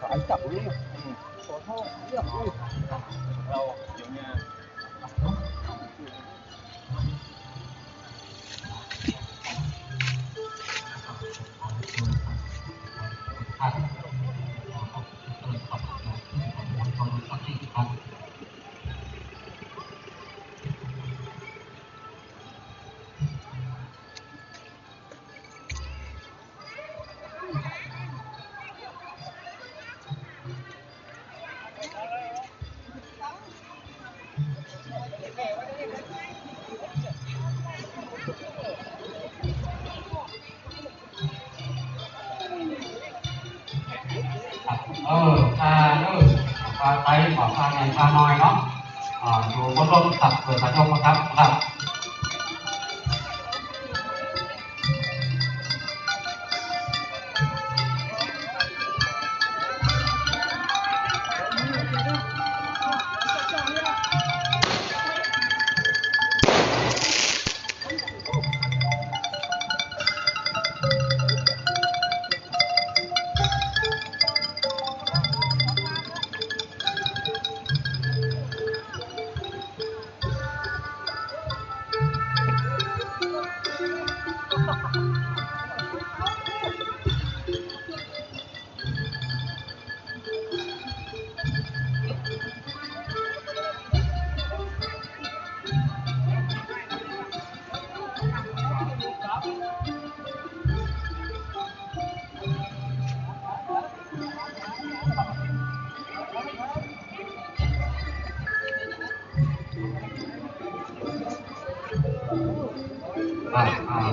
ขายจับเลยขอโทษเรียบเลยเราเดี๋ยวเนี่ย เออตาเออตาไทยของปลาใหญ่ปลาน้อยเนาะอ่าอยู่บนรถตัดเปิดกระจ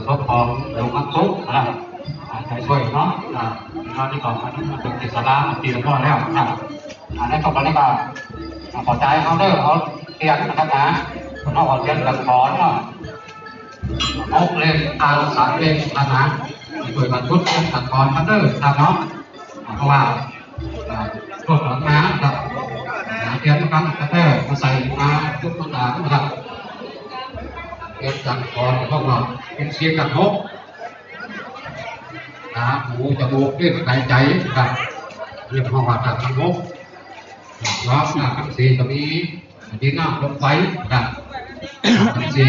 ศพของหลวงพ่อซุกนะครับอ่าใช่วยเนาะอ่าตอนนี้ก่อนอันนี้มันเป็นกิจสลาตีเรียบร้อยแล้วนะครับอันนี้ต่อไปนี้ก็อขอใจเขาเด้อเขาเตียนนะครับนะคนนอกขอเตียนกันขอนเนาะนกเล่นตาสามเล่นนะนะมีตัวบรรทุกกันขอนครับเด้อครับเนาะเพราะว่าอ่าตัวหลังน้ำครับเตียนกันครับเด้อมาใส่มาทุกต่างๆนะครับ เก็บกันก่อนพวกเราเป็นเสียงกันนกตาหูจมูกเรื่องหายใจครับเรื่องของว่าจากกันนกรับหน้าคำสีตรงนี้ดินน้ำลมไฟครับคำสี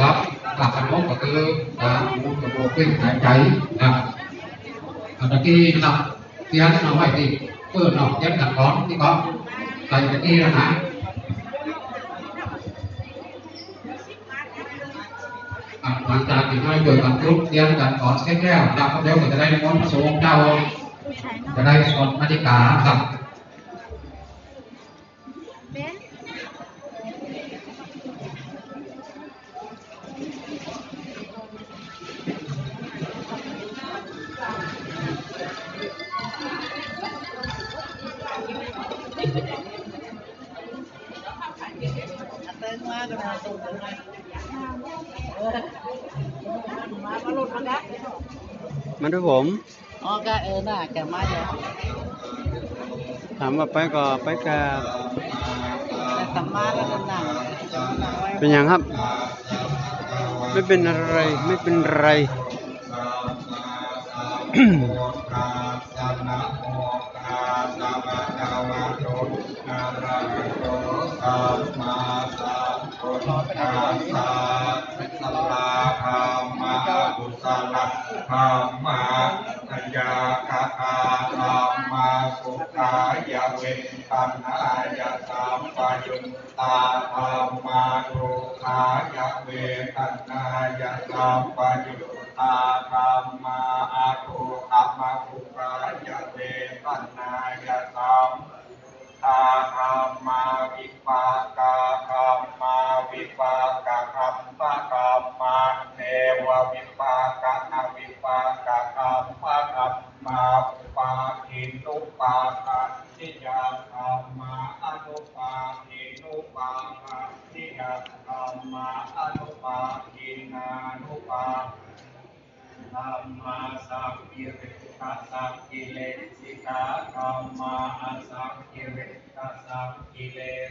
รับจากกันนกก็คือตาหูจมูกเรื่องหายใจครับอันนี้นะเตียนเอาไว้ที่เพื่อนเราเตียนกันก่อนที่ก็ใส่ตะกี้นะฮะ ลังจากที่ให้เกิดการรุกเรียนการสอนเสร็จแล้วครับเดี๋ยวก็จะได้มนต์พระสงฆ์เจ้าจะได้สอนมาติกาครับ มาลุดมาแล้วมาด้วยผมอ๋อก็เออน่ะแกมาเยอะถามว่าไปก็ไปกับแต่สัมมาแล้วนั่นน่ะเป็นยังครับ ไม่เป็นอะไรไม่เป็นไร ธรรมาอัญญาคาคาธรรมาสุขายเวปัญหายาสามปยุตตาธรรมาทุขายเวปัญหายาสามปยุตตาธรรมาอาทุขมาทุขายเวปัญากาธรรมปะธรรมาอุปาทินุปาทานิยาธรรมาอนุปาทินุปาทานิยาธรรมาอนุปาทินานุปาธรรมาสังกิริกาสังกิเลสิกาธรรมาสังกิริกาสังกิเล